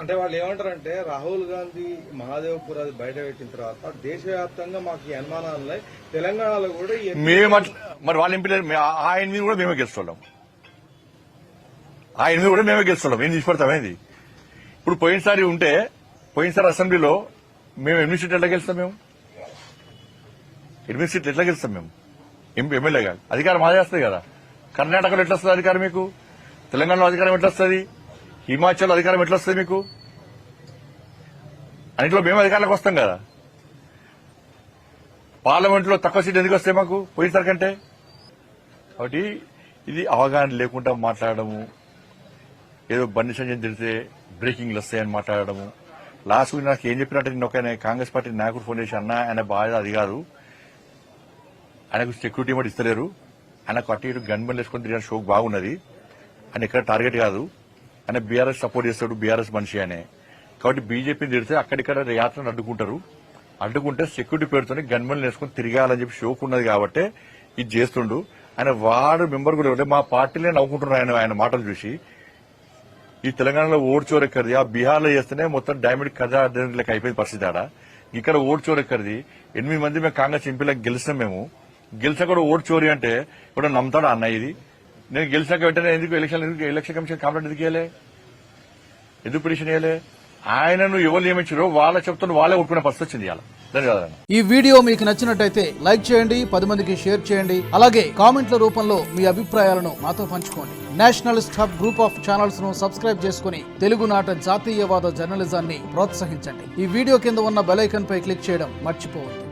అంటే వాళ్ళు ఏమంటారంటే రాహుల్ గాంధీ మహాదేవ్పూర్ అది బయట పెట్టిన తర్వాత దేశవ్యాప్తంగా మాకు అనుమానాలు ఉన్నాయి. తెలంగాణలో కూడా మేము మరి వాళ్ళ ఎంపీ ఆయన మీద కూడా మేమే గెలుస్తున్నాం ఆ ఎనిమిది కూడా మేమే గెలుస్తున్నాం ఏం తీసుపడతామేంది ఇప్పుడు పోయినసారి ఉంటే పోయినసారి అసెంబ్లీలో మేము ఎనిమిది సీట్లు ఎట్లా గెలుస్తాం మేము? ఎనిమిది సీట్లు ఎట్లా గెలుస్తాం మేము? ఎంపీ ఎమ్మెల్యేగా అధికారం మాదే వస్తుంది కదా. కర్ణాటకలో ఎట్లా వస్తుంది అధికారం మీకు? తెలంగాణలో అధికారం ఎట్లా వస్తుంది? హిమాచల్ అధికారం ఎట్లా వస్తుంది మీకు అన్నింటిలో మేము అధికారులకు వస్తాం కదా. పార్లమెంట్లో తక్కువ సీట్లు ఎందుకు వస్తాయి మాకు పోయినసారి కంటే? కాబట్టి ఇది అవగాహన లేకుండా మాట్లాడము ఏదో బండి సంజయ్ తిడితే బ్రేకింగ్లు వస్తాయని మాట్లాడము లాస్ట్ వీక్ నాకు ఏం చెప్పినట్టు నేను ఒక కాంగ్రెస్ పార్టీ నాయకుడు ఫోన్ చేసి అన్న ఆయన బాధ అది కాదు. ఆయనకు సెక్యూరిటీ కూడా ఇస్తలేరు. ఆయనకు అటు ఇటు గన్ బండ్ వేసుకొని తిరిగిన షోక్ బాగున్నది. ఆయన ఎక్కడ టార్గెట్ కాదు. ఆయన బీఆర్ఎస్ సపోర్ట్ చేస్తాడు బీఆర్ఎస్ మనిషి అనే. కాబట్టి బీజేపీని తిడితే అక్కడిక్కడ యాత్రను అడ్డుకుంటారు. అడ్డుకుంటే సెక్యూరిటీ పేరుతోనే గన్మెన్లు వేసుకుని తిరగాలని చెప్పి షోక్ ఉన్నది కాబట్టి ఇది చేస్తుండు. ఆయన వాడు మెంబర్ కూడా మా పార్టీలే నవ్వుకుంటున్నారు ఆయన ఆయన మాటలు చూసి. ఈ తెలంగాణలో ఓటు చోరెక్కడిది ఆ బీహార్లో చేస్తేనే మొత్తం డైమండ్ కథ లెక్క అయిపోయింది పరిస్థితి ఆడ. ఇక్కడ ఓటు చోరెక్కడిది ఎనిమిది మంది మేము కాంగ్రెస్ ఎంపీలకు గెలిచినాం మేము. గెలిచా కూడా ఓటు చోరీ అంటే ఇప్పుడు నమ్ముతాడు అన్న ఇది? నేను గెలిచాక వెంటనే ఎందుకు ఎలక్షన్ ఎందుకు ఎలక్షన్ కమిషన్ కాంప్లైంట్ ఎందుకు ఇవ్వలే ఎందుకు పిటిషన్ ఇవ్వలే ఆయనను ఎవరు నియమించారో వాళ్ళ చెప్తున్న వాళ్ళే ఒప్పుకునే పరిస్థితి వచ్చింది ఈ వీడియో మీకు నచ్చినట్టయితే లైక్ చేయండి పది మందికి షేర్ చేయండి అలాగే కామెంట్ల రూపంలో మీ అభిప్రాయాలను మాతో పంచుకోండి. నేషనలిస్ట్ హబ్ గ్రూప్ ఆఫ్ ఛానల్స్ను సబ్స్క్రైబ్ చేసుకుని తెలుగునాట జాతీయవాద జర్నలిజాన్ని ప్రోత్సహించండి. ఈ వీడియో కింద ఉన్న బెలైకన్ పై క్లిక్ చేయడం మర్చిపోవద్దు.